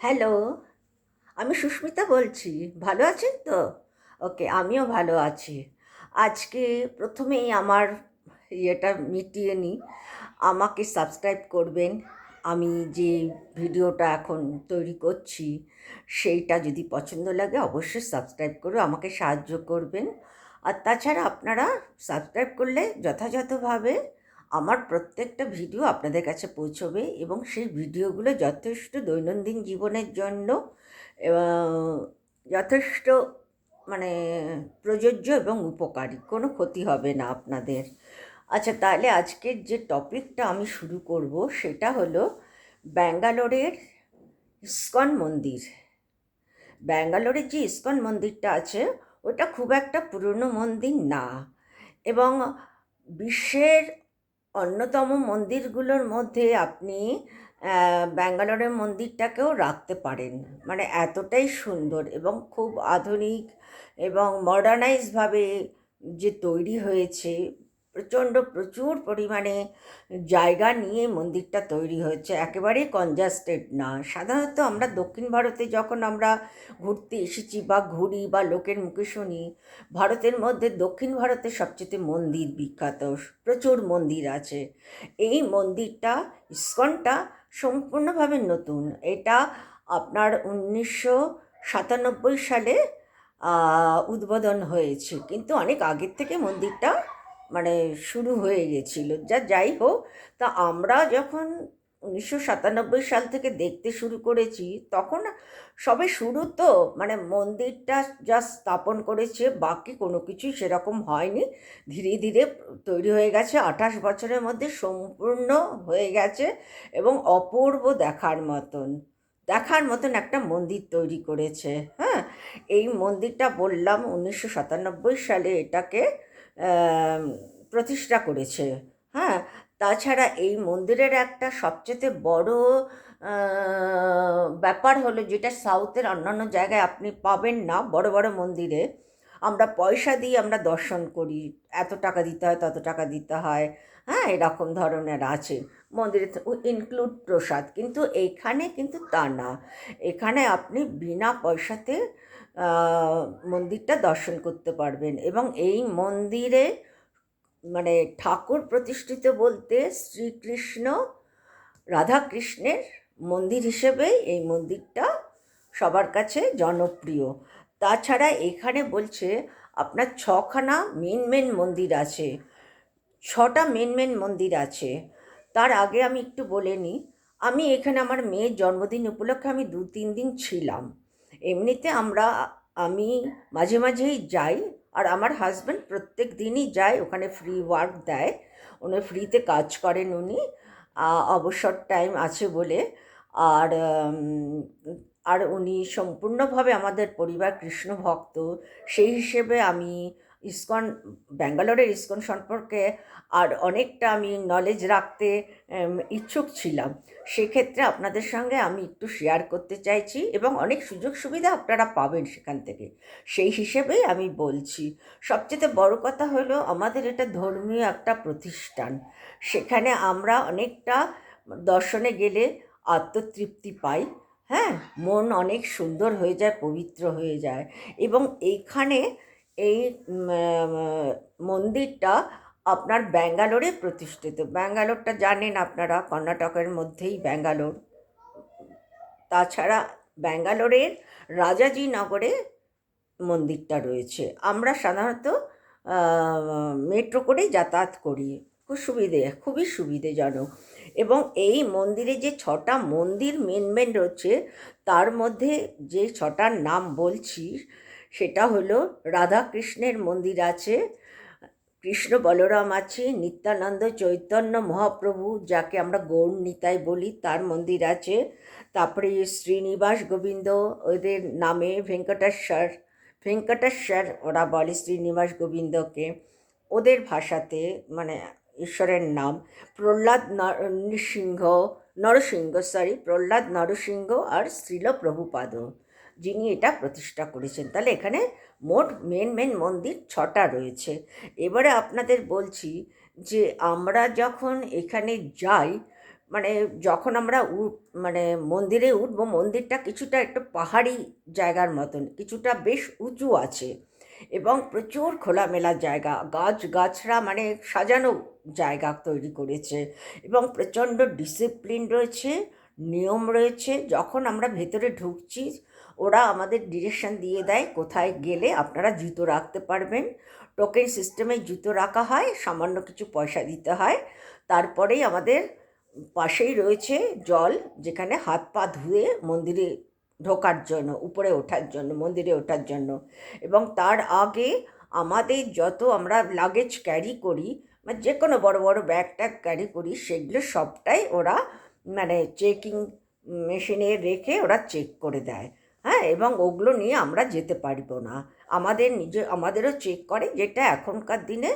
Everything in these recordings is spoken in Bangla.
হ্যালো আমি সুস্মিতা বলছি। ভালো আছেন তো? ওকে আমিও ভালো আছি। আজকে প্রথমেই আমার ইয়েটা মিটিয়ে নিই। আমাকে সাবস্ক্রাইব করবেন। আমি যে ভিডিওটা এখন তৈরি করছি, সেইটা যদি পছন্দ লাগে অবশ্যই সাবস্ক্রাইব করে আমাকে সাহায্য করবেন। আর তাছাড়া আপনারা সাবস্ক্রাইব করলে যথাযথভাবে আমার প্রত্যেকটা ভিডিও আপনাদের কাছে পৌঁছবে এবং সেই ভিডিওগুলো যথেষ্ট দৈনন্দিন জীবনের জন্য যথেষ্ট মানে প্রযোজ্য এবং উপকারী। কোনো ক্ষতি হবে না আপনাদের। আচ্ছা তাহলে আজকের যে টপিকটা আমি শুরু করব সেটা হলো ব্যাঙ্গালোরের ইস্কন মন্দির। ব্যাঙ্গালোরের যে ইস্কন মন্দিরটা আছে, ওটা খুব একটা পুরনো মন্দির না, এবং বিশ্বের অন্যতম মন্দিরগুলোর মধ্যে আপনি ব্যাঙ্গালোরের মন্দিরটাকেও রাখতে পারেন। মানে এতটাই সুন্দর এবং খুব আধুনিক এবং মডার্নাইজভাবে যে তৈরি হয়েছে প্রচণ্ড প্রচুর পরিমাণে জায়গা নিয়ে মন্দিরটা তৈরি হয়েছে। একেবারেই কনজাস্টেড না। সাধারণত আমরা দক্ষিণ ভারতে যখন আমরা ঘুরতে এসেছি বা ঘুরি বা লোকের মুখে শুনি, ভারতের মধ্যে দক্ষিণ ভারতে সবচেয়ে মন্দির বিখ্যাত, প্রচুর মন্দির আছে। এই মন্দিরটা, ইস্কনটা সম্পূর্ণভাবে নতুন। এটা আপনার উনিশশো সাতানব্বই সালে উদ্বোধন হয়েছে। কিন্তু অনেক আগের থেকে মন্দিরটা মানে শুরু হয়ে গেছিল। যা যাই হোক, তা আমরা যখন উনিশশো সাতানব্বই সাল থেকে দেখতে শুরু করেছি, তখন সবে শুরু তো মানে মন্দিরটা যা স্থাপন করেছে, বাকি কোনো কিছুই সেরকম হয়নি। ধীরে ধীরে তৈরি হয়ে গেছে, আঠাশ বছরের মধ্যে সম্পূর্ণ হয়ে গেছে এবং অপূর্ব দেখার মতন। দেখার মতন একটা মন্দির তৈরি করেছে হ্যাঁ? এই মন্দিরটা বললাম উনিশশো সাতানব্বই সালে এটাকে প্রতিষ্ঠা করেছে। হ্যাঁ তাছাড়া এই মন্দিরের একটা সবচেয়ে বড় ব্যাপার হলো যেটা সাউথের অন্যান্য জায়গায় আপনি পাবেন না, বড় বড় মন্দিরে। আমরা পয়সা দিয়ে আমরা দর্শন করি, এত টাকা দিতে হয়, তত টাকা দিতে হয়। হ্যাঁ এরকম ধরনের আছে। মন্দিরে ইনক্লুড প্রসাদ, কিন্তু এইখানে কিন্তু তা না। এখানে আপনি বিনা পয়সাতে মন্দিরটা দর্শন করতে পারবেন। এবং এই মন্দিরে মানে ঠাকুর প্রতিষ্ঠিত বলতে শ্রীকৃষ্ণ রাধাকৃষ্ণের মন্দির হিসেবে এই মন্দিরটা সবার কাছে জনপ্রিয়। তাছাড়া এখানে বলছে আপনার ছখানা মেন মেন মন্দির আছে, ছটা মেন মেন মন্দির আছে। তার আগে আমি একটু বলে নিই, আমি এখানে আমার মেয়ের জন্মদিন উপলক্ষে আমি দু তিন দিন ছিলাম। এমনিতে আমরা, আমি মাঝে মাঝেই যাই আর আমার হাজব্যান্ড প্রত্যেক দিনই যায়, ওখানে ফ্রি ওয়ার্ক দেয়। উনি ফ্রিতে কাজ করেন উনি অবসর টাইম আছে বলে। আর আর উনি সম্পূর্ণভাবে আমাদের পরিবার কৃষ্ণ ভক্ত সেই হিসেবে আমি ইসকন, ব্যাঙ্গালোরের ইস্কন সম্পর্কে আর অনেকটা আমি নলেজ রাখতে ইচ্ছুক ছিলাম। সেক্ষেত্রে আপনাদের সঙ্গে আমি একটু শেয়ার করতে চাইছি এবং অনেক সুযোগ সুবিধা আপনারা পাবেন সেখান থেকে। সেই হিসেবেই আমি বলছি, সবচেয়ে বড় কথা হলো আমাদের এটা ধর্মীয় একটা প্রতিষ্ঠান। সেখানে আমরা অনেকটা দর্শনে গেলে আত্মতৃপ্তি পাই হ্যাঁ? মন অনেক সুন্দর হয়ে যায়, পবিত্র হয়ে যায় এবং এইখানে এই মন্দিরটা আপনার ব্যাঙ্গালোরে প্রতিষ্ঠিত। ব্যাঙ্গালোরটা জানেন আপনারা, কর্ণাটকের মধ্যেই ব্যাঙ্গালোর। তাছাড়া ব্যাঙ্গালোরের রাজাজি নগরে মন্দিরটা রয়েছে। আমরা সাধারণত মেট্রো করেই যাতায়াত করি। খুব সুবিধে, খুবই সুবিধেজনক। এবং এই মন্দিরে যে ছটা মন্দির মেন মেন রয়েছে, তার মধ্যে যে ছটার নাম বলছি সেটা হলো রাধাকৃষ্ণের মন্দির আছে। কৃষ্ণ বলরাম আছে, নিত্যানন্দ চৈতন্য মহাপ্রভু, যাকে আমরা গৌর নিতাই বলি, তার মন্দির আছে। তারপরে শ্রীনিবাস গোবিন্দ, ওদের নামে ভেঙ্কটেশ্বর ভেঙ্কটেশ্বর ওরা বলে শ্রীনিবাস গোবিন্দকে। ওদের ভাষাতে মানে ঈশ্বরের নাম প্রহ্লাদ নৃসিংহ, নরসিংহ সরি প্রহ্লাদ, নরসিংহ আর শ্রীল প্রভুপাদ যিনি এটা প্রতিষ্ঠা করেছেন। তাহলে এখানে মোট মেন মেন মন্দির ছটা রয়েছে। এবারে আপনাদের বলছি যে আমরা যখন এখানে যাই মানে যখন আমরা মানে মন্দিরে উঠবো, মন্দিরটা কিছুটা একটু পাহাড়ি জায়গার মতন, কিছুটা বেশ উঁচু আছে এবং প্রচুর খোলামেলা জায়গা, গাছ গাছরা মানে সাজানো জায়গা তৈরি করেছে এবং প্রচণ্ড ডিসিপ্লিন রয়েছে, নিয়ম রয়েছে। যখন আমরা ভেতরে ঢুকছি ওরা আমাদের ডিরেকশন দিয়ে দেয় কোথায় গেলে আপনারা জুতো রাখতে পারবেন। টোকেন সিস্টেমে জুতো রাখা হয়, সামান্য কিছু পয়সা দিতে হয়। তারপরেই আমাদের পাশেই রয়েছে জল, যেখানে হাত পা ধুয়ে মন্দিরে ঢোকার জন্য, উপরে ওঠার জন্য, মন্দিরে ওঠার জন্য। এবং তার আগে আমাদের যত আমরা লাগেজ ক্যারি করি মানে যে কোনো বড় বড় ব্যাগ ট্যাগ ক্যারি করি, সেগুলো সবটাই ওরা মানে চেকিং মেশিনে রেখে ওরা চেক করে দেয়। হ্যাঁ এবং ওগুলো নিয়ে আমরা যেতে পারব না। আমাদের নিজে, আমাদেরও চেক করে যেটা এখনকার দিনে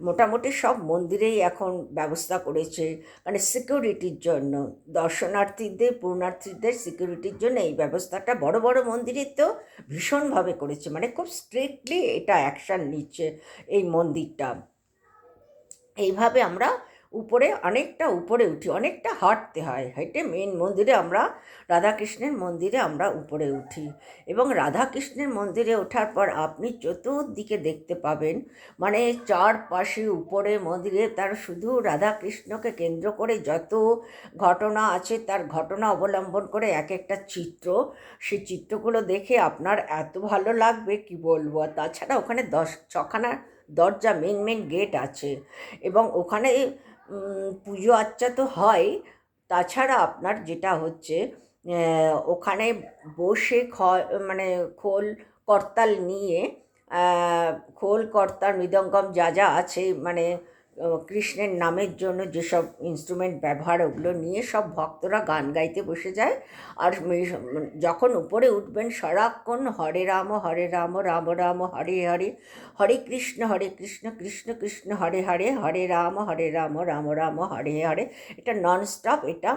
মোটামুটি সব মন্দিরেই এখন ব্যবস্থা করেছে। মানে সিকিউরিটির জন্য, দর্শনার্থীদের পূর্ণার্থীদের সিকিউরিটির জন্য এই ব্যবস্থাটা বড় বড় মন্দিরে তো ভীষণভাবে করেছে। মানে খুব স্ট্রিক্টলি এটা অ্যাকশান নিচ্ছে এই মন্দিরটা। এইভাবে আমরা উপরে, অনেকটা উপরে উঠি, অনেকটা হাঁটতে হয়, হেঁটে মেন মন্দিরে আমরা, রাধাকৃষ্ণের মন্দিরে আমরা উপরে উঠি। এবং রাধাকৃষ্ণের মন্দিরে ওঠার পর আপনি চতুর্দিকে দেখতে পাবেন মানে চারপাশে উপরে মন্দিরে তার শুধু রাধাকৃষ্ণকে কেন্দ্র করে যত ঘটনা আছে তার ঘটনা অবলম্বন করে এক একটা চিত্র। সেই চিত্রগুলো দেখে আপনার এত ভালো লাগবে, কি বলব? তাছাড়া ওখানে দশ, ছখানা দরজা মেন মেন গেট আছে। এবং ওখানে পুজো আচ্চা তো হয়। তাছাড়া আপনার যেটা হচ্ছে ওখানে বসে খ মানে খোল করতাল নিয়ে খোল করতাল, মৃদঙ্গম যা যা আছে মানে কৃষ্ণের নামের জন্য যেসব ইনস্ট্রুমেন্ট ব্যবহার, ওগুলো নিয়ে সব ভক্তরা গান গাইতে বসে যায়। আর যখন উপরে উঠবেন সারাক্ষণ হরে রাম হরে রাম রাম রাম, হরে হরে হরে কৃষ্ণ হরে কৃষ্ণ কৃষ্ণ কৃষ্ণ, হরে হরে হরে রাম হরে রাম রাম রাম, হরে হরে। এটা নন স্টপ এটা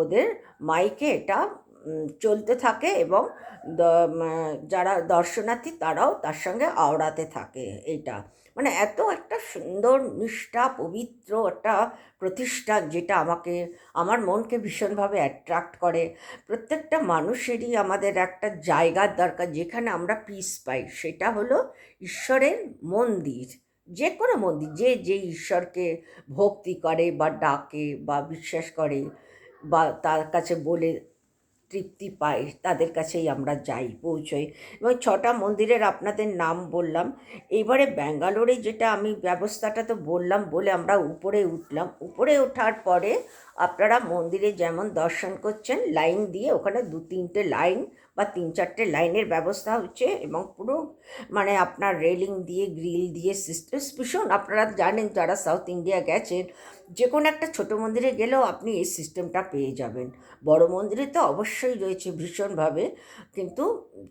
ওদের মাইকে এটা চলতে থাকে এবং যারা দর্শনার্থী, তারাও তার সঙ্গে আওড়াতে থাকে। এইটা মানে এত একটা সুন্দর, নিষ্ঠা, পবিত্র একটা প্রতিষ্ঠান যেটা আমাকে, আমার মনকে ভীষণভাবে অ্যাট্রাক্ট করে। প্রত্যেকটা মানুষেরই আমাদের একটা জায়গার দরকার, যেখানে আমরা পিস পাই। সেটা হলো ঈশ্বরের মন্দির। যে কোনো মন্দির, যে যে ঈশ্বরকে ভক্তি করে বা ডাকে বা বিশ্বাস করে বা তার কাছে বলে তৃপ্তি পাই তাদের কাছেই আমরা যাই, পৌঁছই। এবং ছটা মন্দিরের আপনাদের নাম বললাম। এবারে ব্যাঙ্গালোরে যেটা আমি ব্যবস্থাটা তো বললাম বলে আমরা উপরে উঠলাম। উপরে ওঠার পরে আপনারা মন্দিরে যেমন দর্শন করছেন, লাইন দিয়ে ওখানে দু তিনটে লাইন বা তিন চারটে লাইনের ব্যবস্থা হচ্ছে এবং পুরো মানে আপনার রেলিং দিয়ে, গ্রিল দিয়ে সিস্টেম ভীষণ আপনারা জানেন যারা সাউথ ইন্ডিয়া গেছেন, যে কোনো একটা ছোটো মন্দিরে গেলেও আপনি এই সিস্টেমটা পেয়ে যাবেন। বড় মন্দিরে তো অবশ্যই রয়েছে ভীষণভাবে, কিন্তু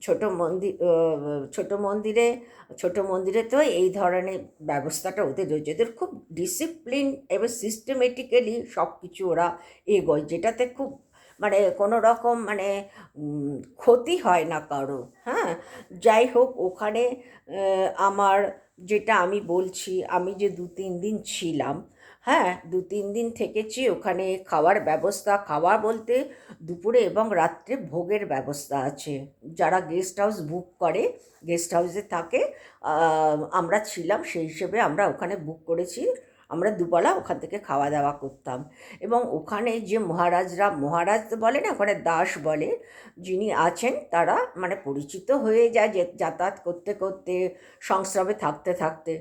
ছোট মন্দির ছোট মন্দিরে ছোট মন্দিরে তো এই ধরনের ব্যবস্থাটা ওদের রয়েছে। ওদের খুব ডিসিপ্লিন এবং সিস্টেমেটিক্যালি সব কিছু ওরা এগোয়, যেটাতে খুব মানে কোনো রকম মানে ক্ষতি হয় না কারও হ্যাঁ? যাই হোক, ওখানে আমার যেটা আমি বলছি, আমি যে দু তিন দিন ছিলাম হ্যাঁ? দু তিন দিন থেকেছি ওখানে খাওয়ার ব্যবস্থা, খাওয়া বলতে দুপুরে এবং রাত্রে ভোগের ব্যবস্থা আছে। যারা গেস্ট হাউস বুক করে গেস্ট হাউসে থাকে আমরা ছিলাম, সেই হিসেবে আমরা ওখানে বুক করেছি। আমরা দুবেলা ওখান থেকে খাওয়া দাওয়া করতাম। এবং ওখানে যে মহারাজরা, মহারাজ তো বলে না, ওখানে দাস বলে, যিনি আছেন তারা মানে পরিচিত হয়ে যায় যে যাতায়াত করতে করতে, সংস্রবে থাকতে থাকতে।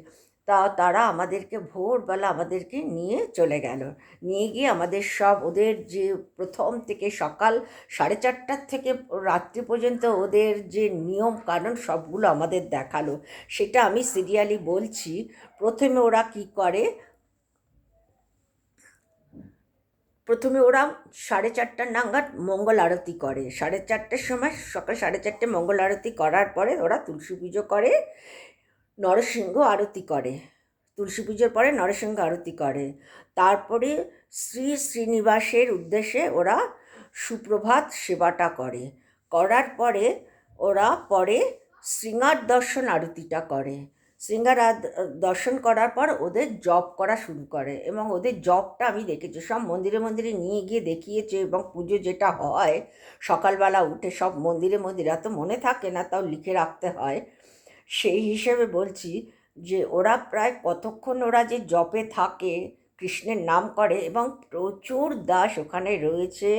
তা তারা আমাদেরকে ভোরবেলা আমাদেরকে নিয়ে চলে গেল। নিয়ে গিয়ে আমাদের সব ওদের যে প্রথম থেকে সকাল সাড়ে চারটার থেকে রাত্রি পর্যন্ত ওদের যে নিয়ম কানুন সবগুলো আমাদের দেখাল। সেটা আমি সিরিয়ালি বলছি, প্রথমে ওরা কি করে প্রথমে ওরা সাড়ে চারটার নাগাদ মঙ্গল আরতি করে। সাড়ে চারটের সময় সকাল সাড়ে চারটে মঙ্গল আরতি করার পরে ওরা তুলসী পুজো করে, নরসিংহ আরতি করে। তুলসী পুজোর পরে নরসিংহ আরতি করে। তারপরে শ্রী শ্রীনিবাসের উদ্দেশ্যে ওরা সুপ্রভাত সেবাটা করে। করার পরে ওরা পরে শৃঙ্গার দর্শন আরতিটা করে। সিঙ্গারা দর্শন করার পর ওদের জব করা শুরু করে এবং ওদের জবটা আমি দেখেছি। সব মন্দিরে মন্দিরে নিয়ে গিয়ে দেখিয়েছে এবং পুজো যেটা হয়, সকালবেলা উঠে সব মন্দিরে মন্দিরে, এত মনে থাকে না তাও লিখে রাখতে হয়। সেই হিসেবে বলছি যে ওরা প্রায় কতক্ষণ ওরা যে জপে থাকে, কৃষ্ণের নাম করে এবং প্রচুর দাস ওখানে রয়েছে।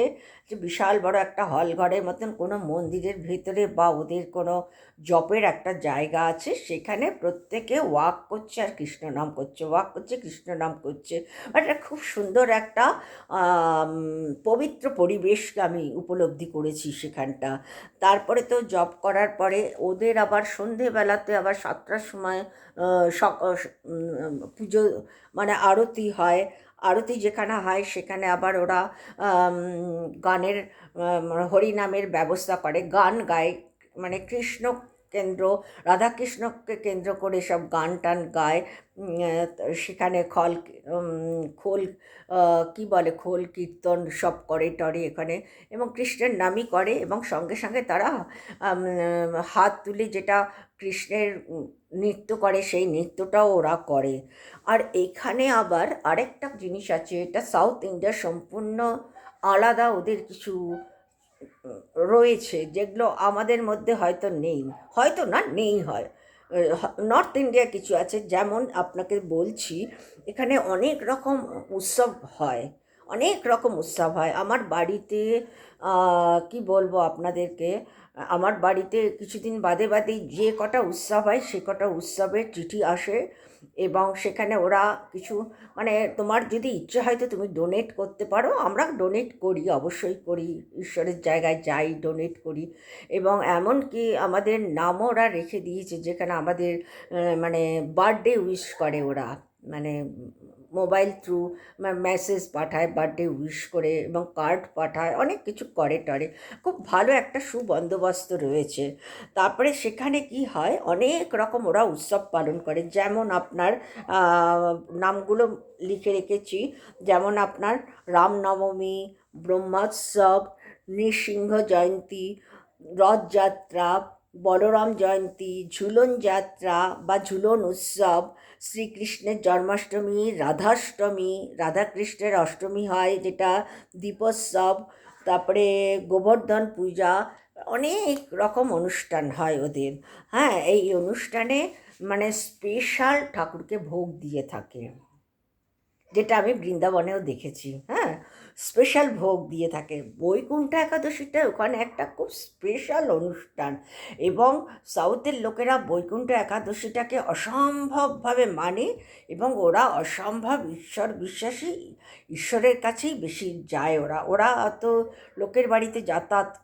যে বিশাল বড় একটা হল ঘরের মতন কোনো মন্দিরের ভেতরে বা ওদের কোনো জপের একটা জায়গা আছে, সেখানে প্রত্যেকে ওয়াক করছে আর কৃষ্ণ নাম করছে ওয়াক করছে, কৃষ্ণ নাম করছে। এটা খুব সুন্দর একটা পবিত্র পরিবেশকে আমি উপলব্ধি করেছি সেখানটা। তারপরে তো জব করার পরে ওদের আবার সন্ধেবেলাতে আবার সাতটার সময় পুজো মানে আরতি হয়। আরতি যেখানে হয় সেখানে আবার ওরা গানের হরিনামের ব্যবস্থা করে গান গায় মানে কৃষ্ণ কেন্দ্র। রাধাকৃষ্ণকে কেন্দ্র করে সব গান টান গায়। সেখানে খল খোল কি বলে খোল, কীর্তন সব করে টরে এখানে এবং কৃষ্ণের নামই করে এবং সঙ্গে সঙ্গে তারা হাত তুলে যেটা কৃষ্ণের নৃত্য করে সেই নৃত্যটাও ওরা করে। আর এখানে আবার আরেকটা জিনিস আছে, এটা সাউথ ইন্ডিয়া সম্পূর্ণ আলাদা ওদের কিছু রয়েছে, যেগুলো আমাদের মধ্যে হয়তো নেই। হয়তো না, নেই হয়। নর্থ ইন্ডিয়া কিছু আছে, যেমন আপনাকে বলছি, এখানে অনেক রকম উৎসব হয়। অনেক রকম উৎসব হয়। আমার বাড়িতে কি বলব আপনাদেরকে, আমার বাড়িতে কিছুদিন বাদে বাদেই যে কটা উৎসব হয়, সে কটা উৎসবের চিঠি আসে। এবং সেখানে ওরা কিছু মানে তোমার যদি ইচ্ছে হয় তো তুমি ডোনেট করতে পারো। আমরা ডোনেট করি, অবশ্যই করি। ঈশ্বরের জায়গায় যাই ডোনেট করি। এবং এমনকি আমাদের নামও ওরা রেখে দিয়েছে যেখানে আমাদের মানে বার্থডে উইশ করে ওরা। মানে মোবাইল থ্রু মেসেজ পাঠায় বার্থডে উইশ করে এবং কার্ড পাঠায়, অনেক কিছু করে টরে। খুব ভালো একটা সুবন্দোবস্ত রয়েছে। তারপরে সেখানে কি হয়, অনেক রকম ওরা উৎসব পালন করে। যেমন আপনার নামগুলো লিখে রেখেছি। যেমন আপনার রামনবমী ব্রহ্মোৎসব, নৃসিংহ জয়ন্তী রথযাত্রা বলরাম জয়ন্তী, ঝুলন যাত্রা বা ঝুলন উৎসব শ্রীকৃষ্ণের জন্মাষ্টমী, রাধাষ্টমী, রাধাকৃষ্ণের অষ্টমী হয়, যেটা দীপোৎসব, তারপরে গোবর্ধন পূজা, অনেক রকম অনুষ্ঠান হয় ওদের। হ্যাঁ এই অনুষ্ঠানে মানে স্পেশাল ঠাকুরকে ভোগ দিয়ে থাকে। যেটা আমি বৃন্দাবনেও দেখেছি হ্যাঁ? স্পেশাল ভোগ দিয়ে থাকে। বৈকুণ্ঠ একাদশীটা ওখানে একটা খুব স্পেশাল অনুষ্ঠান এবং সাউথের লোকেরা বৈকুণ্ঠ একাদশীটাকে অসম্ভবভাবে মানে এবং ওরা অসম্ভব ঈশ্বর বিশ্বাসী, ঈশ্বরের কাছেই বেশি যায় ওরা। ওরা অত লোকের বাড়িতে যাতায়াত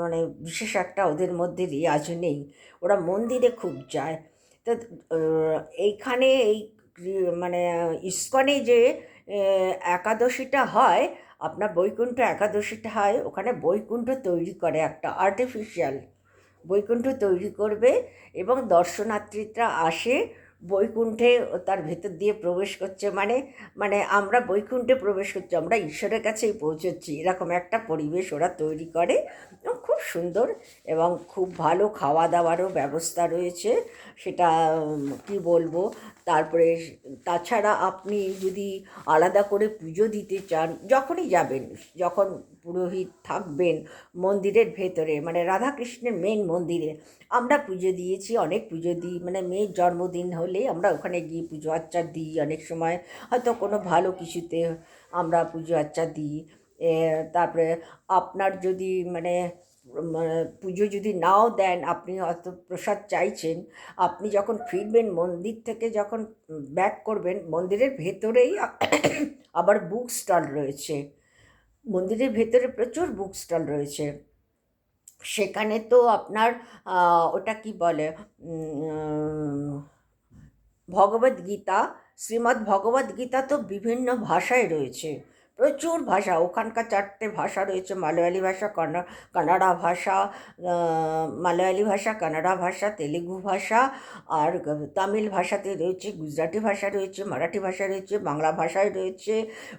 মানে বিশেষ একটা ওদের মধ্যে রেয়াজ নেই। ওরা মন্দিরে খুব যায়। তো এইখানে এই মানে ইস্কনে যে একাদশীটা হয়, আপনার বৈকুণ্ঠ একাদশীটা হয়, ওখানে বৈকুণ্ঠ তৈরি করে একটা আর্টিফিশিয়াল বৈকুণ্ঠ তৈরি করবে এবং দর্শনার্থীরা আসে বৈকুণ্ঠে তার ভেতর দিয়ে প্রবেশ করছে মানে মানে আমরা বৈকুণ্ঠে প্রবেশ করছি, আমরা ঈশ্বরের কাছেই পৌঁছচ্ছি। এরকম একটা পরিবেশ ওরা তৈরি করে। খুব সুন্দর এবং খুব ভালো খাওয়া দাওয়ারও ব্যবস্থা রয়েছে। সেটা কি বলব? তারপরে তাছাড়া আপনি যদি আলাদা করে পুজো দিতে চান, যখনই যাবেন, যখন পুরোহিত থাকবেন মন্দিরের ভেতরে মানে রাধাকৃষ্ণের মেন মন্দিরে। আমরা পুজো দিয়েছি, অনেক পুজো দিই মানে মেয়ের জন্মদিন হলে আমরা ওখানে গিয়ে পুজো আচ্চা দিই অনেক সময়। হয়তো কোনো ভালো কিছুতে আমরা পুজো আচ্চা দিই। তারপরে আপনার যদি মানে পুজো যদি নাও দেন, আপনি হয়তো প্রসাদ চাইছেন, আপনি যখন ফিরবেন মন্দির থেকে যখন ব্যাক করবেন, মন্দিরের ভেতরেই আবার বুক স্টল রয়েছে। মন্দিরের ভেতরে প্রচুর বুক স্টল রয়েছে। সেখানে তো আপনার ওটা কি বলে ভগবদ্গীতা ভগবদ গীতা শ্রীমদ্ ভগবদ্গীতা তো বিভিন্ন ভাষায় রয়েছে। প্রচুর ভাষা, ওখানকার চারটে ভাষা রয়েছে, মালয়ালি ভাষা কানাডা ভাষা মালয়ালি ভাষা, কানাডা ভাষা, তেলেগু ভাষা, আর তামিল ভাষাতে রয়েছে, গুজরাটি ভাষা রয়েছে, মারাঠি ভাষা রয়েছে, বাংলা ভাষায় রয়েছে,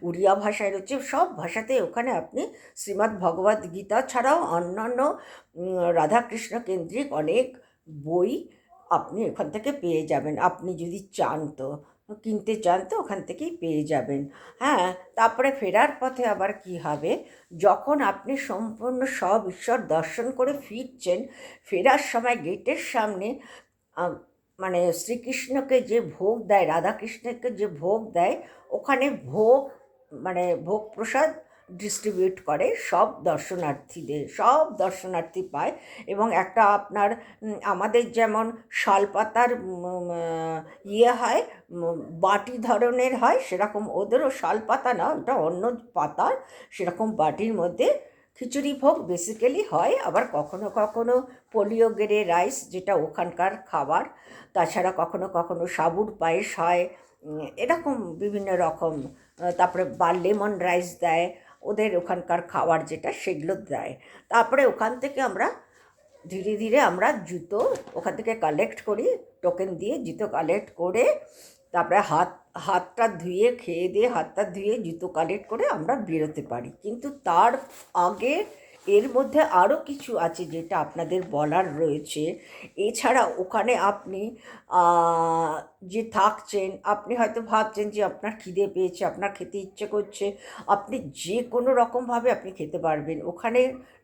উড়িয়া ভাষায় রয়েছে, সব ভাষাতে ওখানে আপনি শ্রীমদ্ ভগবদ গীতা ছাড়াও অন্যান্য রাধাকৃষ্ণ কেন্দ্রিক অনেক বই আপনি ওখান থেকে পেয়ে যাবেন, আপনি যদি চান তো। কিনতে চান তো ওখান থেকেই পেয়ে যাবেন। হ্যাঁ তারপরে ফেরার পথে আবার কি হবে? যখন আপনি সম্পূর্ণ সব ঈশ্বর দর্শন করে ফিরছেন, ফেরার সময় গেটের সামনে মানে শ্রীকৃষ্ণকে যে ভোগ দেয়, রাধাকৃষ্ণকে যে ভোগ দেয়, ওখানে ভোগ মানে ভোগ প্রসাদ ডিস্ট্রিবিউট করে, সব দর্শনার্থীদের, সব দর্শনার্থী পায় এবং একটা আপনার আমাদের যেমন শালপাতার ইয়ে হয় বাটি ধরনের হয়, সেরকম ওদেরও শালপাতা না, ওটা অন্য পাতার, সেরকম বাটির মধ্যে খিচুড়ি ভোগ বেসিক্যালি হয়। আবার কখনো কখনো পোলিও গেরে রাইস, যেটা ওখানকার খাবার, তাছাড়া কখনো কখনো সাবুর পায়েস হয় এরকম বিভিন্ন রকম তারপরে বা লেমন রাইস দেয় ওদের ওখানকার খাবার যেটা সেগুলো দেয়। তারপরে ওখান থেকে আমরা ধীরে ধীরে আমরা জুতো ওখান থেকে কালেক্ট করি টোকেন দিয়ে জুতো কালেক্ট করে, তারপরে হাত, হাতটা ধুয়ে, খেয়ে দিয়ে হাতটা ধুয়ে জুতো কালেক্ট করে আমরা বেরোতে পারি। কিন্তু তার আগে এর মধ্যে আরও কিছু আছে যেটা আপনাদের বলার রয়েছে। এছাড়া ওখানে আপনি যে থাকছেন, আপনি হয়তো ভাবছেন যে আপনার খিদে পেয়েছে, আপনার খেতে ইচ্ছে করছে, আপনি যে কোনো রকমভাবে আপনি খেতে পারবেন। ওখানে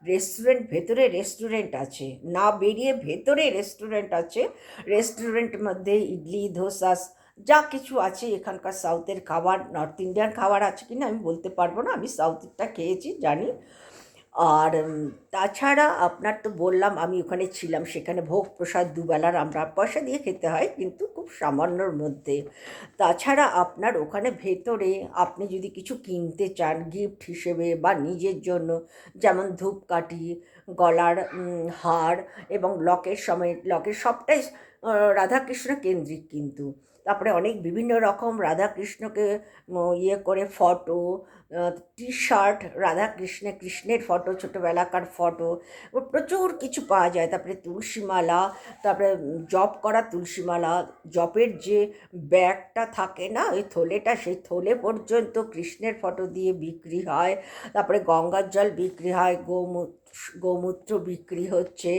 রেস্টুরেন্ট, ভেতরে রেস্টুরেন্ট আছে। না বেরিয়ে ভেতরে রেস্টুরেন্ট আছে। রেস্টুরেন্ট মধ্যে ইডলি, ধোসা, যা কিছু আছে, এখানকার সাউথের খাবার, নর্থ ইন্ডিয়ান খাবার আছে কি না আমি বলতে পারব না। আমি সাউথেরটা খেয়েছি, জানি। আর তাছাড়া আপনার তো বললাম আমি ওখানে ছিলাম, সেখানে ভোগ প্রসাদ দুবেলার আমরা পয়সা দিয়ে খেতে হয়, কিন্তু খুব সামান্যর মধ্যে। তাছাড়া আপনার ওখানে ভেতরে আপনি যদি কিছু কিনতে চান গিফট হিসেবে বা নিজের জন্য, যেমন ধূপকাঠি, গলার হার এবং লকের সময়, লকের সবটাই রাধাকৃষ্ণ কেন্দ্রিক কিন্তু। তারপরে অনেক বিভিন্ন রকম রাধাকৃষ্ণকে ইয়ে করে ফটো টি শার্ট রাধাকৃষ্ণ কৃষ্ণের ফটো ছোটোবেলাকার ফটো প্রচুর কিছু পাওয়া যায়। তারপরে তুলসীমালা, তারপরে জপ করা তুলসীমালা জপের যে ব্যাগটা থাকে না, ওই থলেটা, সেই থলে পর্যন্ত কৃষ্ণের ফটো দিয়ে বিক্রি হয়। তারপরে গঙ্গার জল বিক্রি হয়, গোমূত্র গোমূত্র বিক্রি হচ্ছে।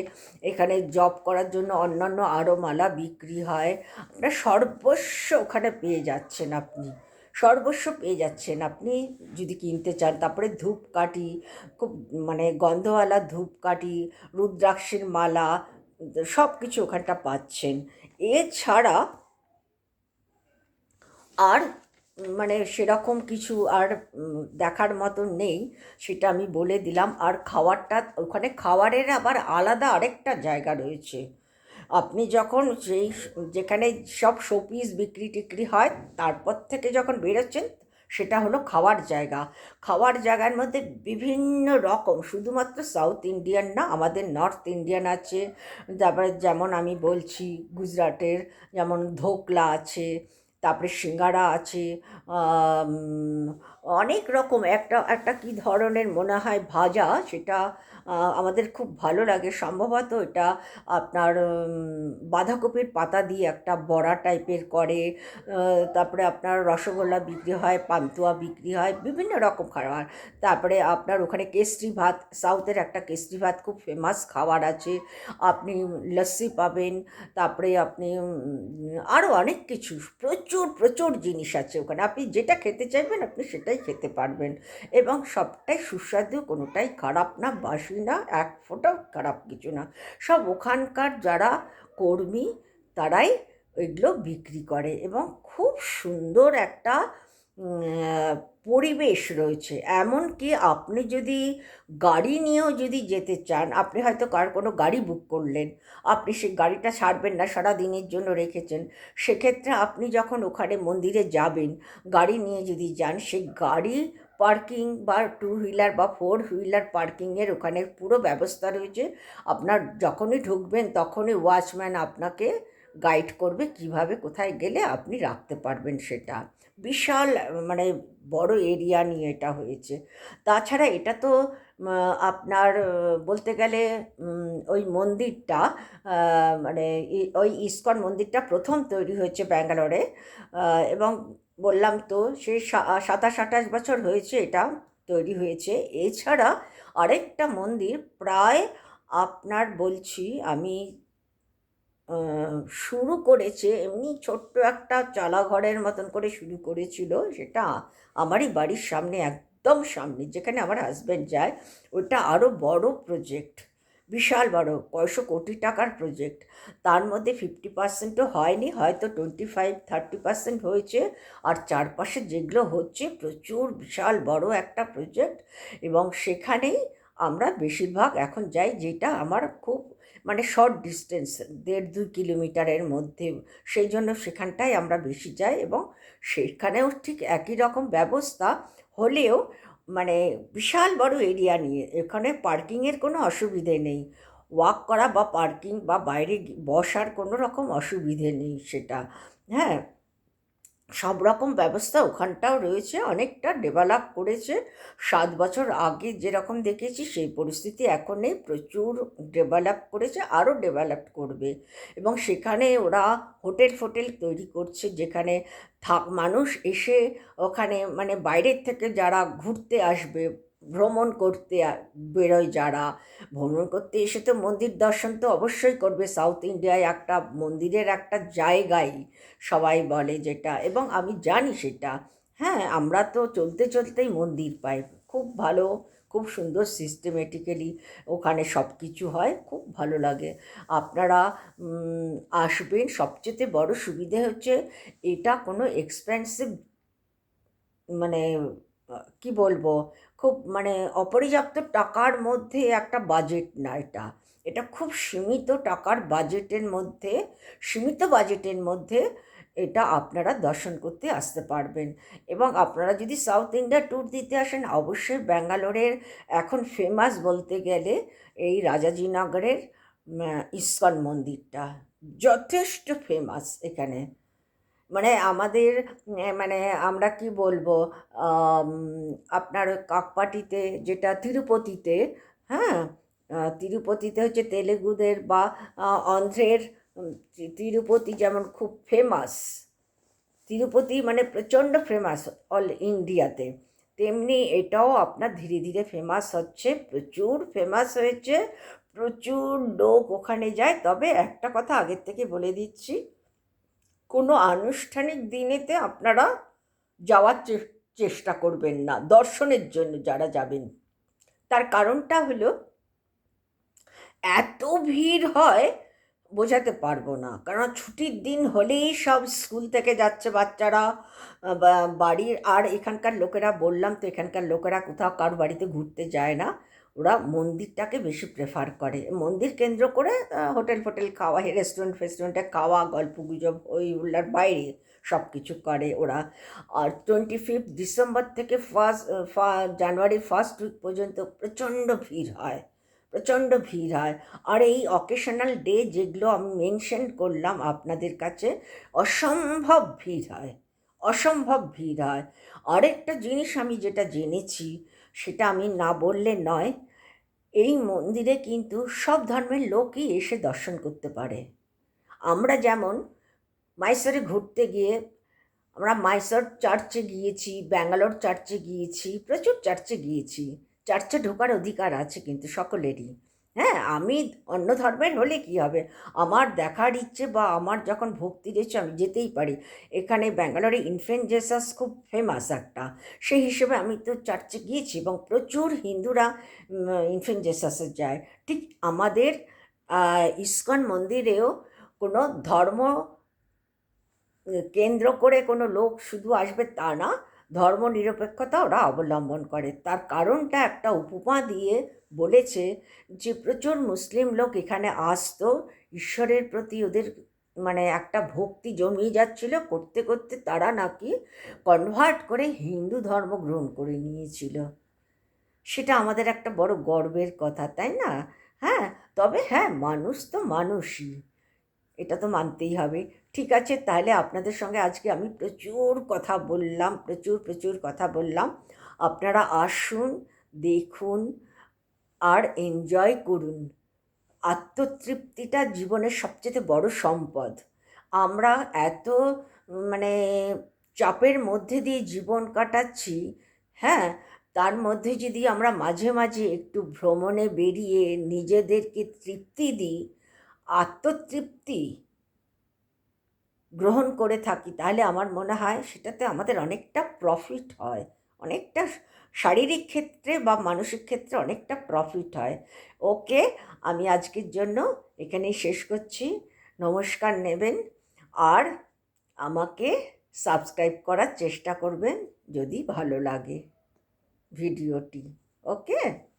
এখানে জব করার জন্য অন্যান্য আরও মালা বিক্রি হয়। আপনার সর্বস্ব ওখানে পেয়ে যাচ্ছেন আপনি। সর্বস্ব পেয়ে যাচ্ছেন। আপনি যদি কিনতে চান, তারপরে ধূপকাঠি, খুব মানে গন্ধওয়ালা ধূপকাঠি, রুদ্রাক্ষের মালা সব কিছু ওখানটা পাচ্ছেন। এছাড়া আর মানে সেরকম কিছু আর দেখার মতো নেই, সেটা আমি বলে দিলাম। আর খাওয়ারটা, ওখানে খাবারের আবার আলাদা আরেকটা জায়গা রয়েছে। আপনি যখন সেই যেখানে সব শোপিস বিক্রি টিক্রি হয়, তারপর থেকে যখন বেরোচ্ছেন, সেটা হলো খাওয়ার জায়গা। খাওয়ার জায়গার মধ্যে বিভিন্ন রকম, শুধুমাত্র সাউথ ইন্ডিয়ান না, আমাদের নর্থ ইন্ডিয়ান আছে। তারপরে যেমন আমি বলছি, গুজরাটের যেমন ধোকলা আছে তারপরে সিঙ্গারা আছে অনেক রকম। একটা একটা কী ধরনের মনে হয় ভাজা, সেটা আমাদের খুব ভালো লাগে। সম্ভবত এটা আপনার বাঁধাকপির পাতা দিয়ে একটা বড়া টাইপের করে তারপরে আপনার রসগোল্লা বিক্রি হয়, পান্তুয়া বিক্রি হয়, বিভিন্ন রকম খাবার। তারপরে আপনার ওখানে কেসরি ভাত, সাউথের একটা কেসরি ভাত খুব ফেমাস খাবার আছে, আপনি লস্যি পাবেন, তারপরে আপনি আরও অনেক কিছু, প্রচুর প্রচুর প্রচুর জিনিস আছে ওখানে। আপনি যেটা খেতে চাইবেন, আপনি সেটাই খেতে পারবেন। এবং সবটাই সুস্বাদু, কোনোটাই খারাপ না, বাসি না, এক ফোঁটাও খারাপ কিছু না। সব ওখানকার যারা কর্মী, তারাই এগুলো বিক্রি করে। এবং খুব সুন্দর একটা পরিবেশ রয়েছে। এমনকি আপনি যদি গাড়ি নিয়েও যদি যেতে চান, আপনি হয়তো কার কোনো গাড়ি বুক করলেন, আপনি সেই গাড়িটা ছাড়বেন না, সারা দিনের জন্য রেখেছেন। সেক্ষেত্রে আপনি যখন ওখানে মন্দিরে যাবেন, গাড়ি নিয়ে যদি যান, সেই গাড়ি পার্কিং বা টু হুইলার বা ফোর হুইলার পার্কিংয়ের ওখানে পুরো ব্যবস্থা রয়েছে। আপনার যখনই ঢুকবেন, তখনই ওয়াচম্যান আপনাকে গাইড করবে কীভাবে কোথায় গেলে আপনি রাখতে পারবেন সেটা। বিশাল মানে বড় এরিয়া নিয়ে এটা হয়েছে। তাছাড়া এটা তো আপনার বলতে গেলে ওই মন্দিরটা মানে ওই ইস্কন মন্দিরটা প্রথম তৈরি হয়েছে ব্যাঙ্গালোরে। এবং বললাম তো সা- সাতাশ আঠাশ বছর হয়েছে এটা তৈরি হয়েছে। এছাড়া আরেকটা মন্দির প্রায় আপনার বলছি আমি শুরু করেছে, এমনি ছোট্ট একটা চালাঘরের মতন করে শুরু করেছিল। সেটা আমারই বাড়ির সামনে, একদম সামনে, যেখানে আমার হাজব্যান্ড যায়, ওটা আরও বড় প্রজেক্ট বিশাল বড়, কয়শো কোটি টাকার প্রজেক্ট তার মধ্যে ফিফটি পার্সেন্টও হয়নি, হয়তো টোয়েন্টি ফাইভ থার্টি পার্সেন্ট হয়েছে। আর চারপাশে যেগুলো হচ্ছে, প্রচুর বিশাল বড় একটা প্রজেক্ট এবং সেখানেই আমরা বেশিরভাগ এখন যাই, যেটা আমার খুব মানে শর্ট ডিস্টেন্স দেড় দুই কিলোমিটারের মধ্যে। সেই জন্য সেখানটায় আমরা বেশি যাই এবং সেখানেও ঠিক একই রকম ব্যবস্থা। হলেও মানে বিশাল বড় এরিয়া নিয়ে এখানে পার্কিংয়ের কোনো অসুবিধে নেই। ওয়াক করা বা পার্কিং বা বাইরে বসার কোনো রকম অসুবিধে নেই সেটা হ্যাঁ? সব রকম ব্যবস্থা ওখানটাও রয়েছে, অনেকটা ডেভেলপ করেছে। সাত বছর আগে যেরকম দেখেছি সেই পরিস্থিতি এখন প্রচুর ডেভেলপ করেছে, আরও ডেভেলপ করবে। এবং সেখানে ওরা হোটেল ফোটেল তৈরি করছে, যেখানে থাক মানুষ এসে ওখানে মানে বাইরের থেকে যারা ঘুরতে আসবে ভ্রমণ করতে বেরোয় যারা। ভ্রমণ করতে এসে তো মন্দির দর্শন তো অবশ্যই করবে। সাউথ ইন্ডিয়ায় একটা মন্দিরের একটা জায়গায় সবাই বলে যেটা, এবং আমি জানি সেটা। হ্যাঁ আমরা তো চলতে চলতেই মন্দির পাই। খুব ভালো, খুব সুন্দর সিস্টেমেটিক্যালি ওখানে সব কিছু হয়, খুব ভালো লাগে। আপনারা আসবেন, সবচেয়ে বড় সুবিধে হচ্ছে এটা কোনো এক্সপেন্সিভ মানে কি বলব? খুব মানে অপর্যাপ্ত টাকার মধ্যে একটা বাজেট না এটা। এটা খুব সীমিত টাকার বাজেটের মধ্যে, সীমিত বাজেটের মধ্যে এটা আপনারা দর্শন করতে আসতে পারবেন। এবং আপনারা যদি সাউথ ইন্ডিয়া ট্যুর দিতে আসেন, অবশ্যই ব্যাঙ্গালোরের এখন ফেমাস বলতে গেলে এই রাজাজিনগরের ইস্কন মন্দিরটা যথেষ্ট ফেমাস এখানে। মানে আমাদের মানে আমরা কি বলব আপনার কাকপাটিতে যেটা তিরুপতিতে হ্যাঁ? তিরুপতিতে হচ্ছে তেলেগুদের বা অন্ধ্রের তিরুপতি যেমন খুব ফেমাস তিরুপতি মানে প্রচণ্ড ফেমাস অল ইন্ডিয়াতে তেমনি এটাও আপনার ধীরে ধীরে ফেমাস হচ্ছে, প্রচুর ফেমাস হয়েছে, প্রচুর লোক ওখানে যায়। তবে একটা কথা আগের থেকে বলে দিচ্ছি কোনো আনুষ্ঠানিক দিনেতে আপনারা যাওয়ার চেষ্টা করবেন না, দর্শনের জন্য যারা যাবেন। তার কারণটা হলো, এত ভিড় হয়, বোঝাতে পারব না। কারণ ছুটির দিন হলেই সব স্কুল থেকে যাচ্ছে বাচ্চারা বাড়ির, আর এখানকার লোকেরা, বললাম তো এখানকার লোকেরা কোথাও কারও বাড়িতে ঘুরতে যায় না। ওরা মন্দিরটাকে বেশি প্রেফার করে। মন্দির কেন্দ্র করে হোটেল ফোটেল খাওয়া রেস্টুরেন্ট ফেস্টুরেন্টে খাওয়া, গল্প গুজব ওইগুলোর বাইরে সব কিছু করে ওরা। আর টোয়েন্টি ফিফথ ডিসেম্বর থেকে ফার্স্ট জানুয়ারির ফার্স্ট উইক পর্যন্ত প্রচণ্ড ভিড় হয়, প্রচণ্ড ভিড় হয়। আর এই অকেশনাল ডে যেগুলো আমি মেনশন করলাম আপনাদের কাছে, অসম্ভব ভিড় হয়, অসম্ভব ভিড় হয়। আরেকটা জিনিস আমি যেটা জেনেছি, সেটা আমি না বললে নয় এই মন্দিরে কিন্তু সব ধর্মের লোকই এসে দর্শন করতে পারে। আমরা যেমন মাইসরে ঘুরতে গিয়ে, আমরা মাইসর চার্চে গিয়েছি, ব্যাঙ্গালোর চার্চে গিয়েছি, প্রচুর চার্চে গিয়েছি। চার্চে ঢোকার অধিকার আছে কিন্তু সকলেরই। হ্যাঁ আমি অন্য ধর্মের হলে কি হবে? আমার দেখার ইচ্ছে বা আমার যখন ভক্তির ইচ্ছে আমি যেতেই পারি। এখানে ব্যাঙ্গালোরে ইনফেন্ট জেসাস খুব ফেমাস একটা। সেই হিসেবে আমি তো চার্চে গিয়েছি এবং প্রচুর হিন্দুরা ইনফেন্ট জেসাসে যায়। ঠিক আমাদের ইস্কন মন্দিরেও কোনো ধর্ম কেন্দ্র করে কোনো লোক শুধু আসবে তা না ধর্ম নিরপেক্ষতা ওরা অবলম্বন করে। তার কারণটা একটা উপমা দিয়ে বলেছে যে, প্রচুর মুসলিম লোক এখানে আসতো। ঈশ্বরের প্রতি ওদের মানে একটা ভক্তি জমিয়ে যাচ্ছিল। করতে করতে তারা নাকি কনভার্ট করে হিন্দু ধর্ম গ্রহণ করে নিয়েছিল। সেটা আমাদের একটা বড় গর্বের কথা, তাই না? হ্যাঁ তবে হ্যাঁ মানুষ তো মানুষই। এটা তো মানতেই হবে। ঠিক আছে, তাহলে আপনাদের সঙ্গে আজকে আমি প্রচুর কথা বললাম, প্রচুর প্রচুর কথা বললাম। আপনারা আসুন, দেখুন আর এনজয় করুন। আত্মতৃপ্তিটা জীবনের সবচেয়ে বড় সম্পদ। আমরা এত মানে চাপের মধ্যে দিয়ে জীবন কাটাচ্ছি হ্যাঁ? তার মধ্যে যদি আমরা মাঝে মাঝে একটু ভ্রমণে বেরিয়ে নিজেদেরকে তৃপ্তি দিই, আত্মতৃপ্তি গ্রহণ করে থাকি, তাহলে আমার মনে হয় সেটাতে আমাদের অনেকটা প্রফিট হয়, অনেকটা শারীরিক ক্ষেত্রে বা মানসিক ক্ষেত্রে অনেকটা প্রফিট হয়। ওকে, আমি আজকের জন্য এখানেই শেষ করছি। নমস্কার নেবেন আর আমাকে সাবস্ক্রাইব করার চেষ্টা করবেন যদি ভালো লাগে ভিডিওটি। ওকে?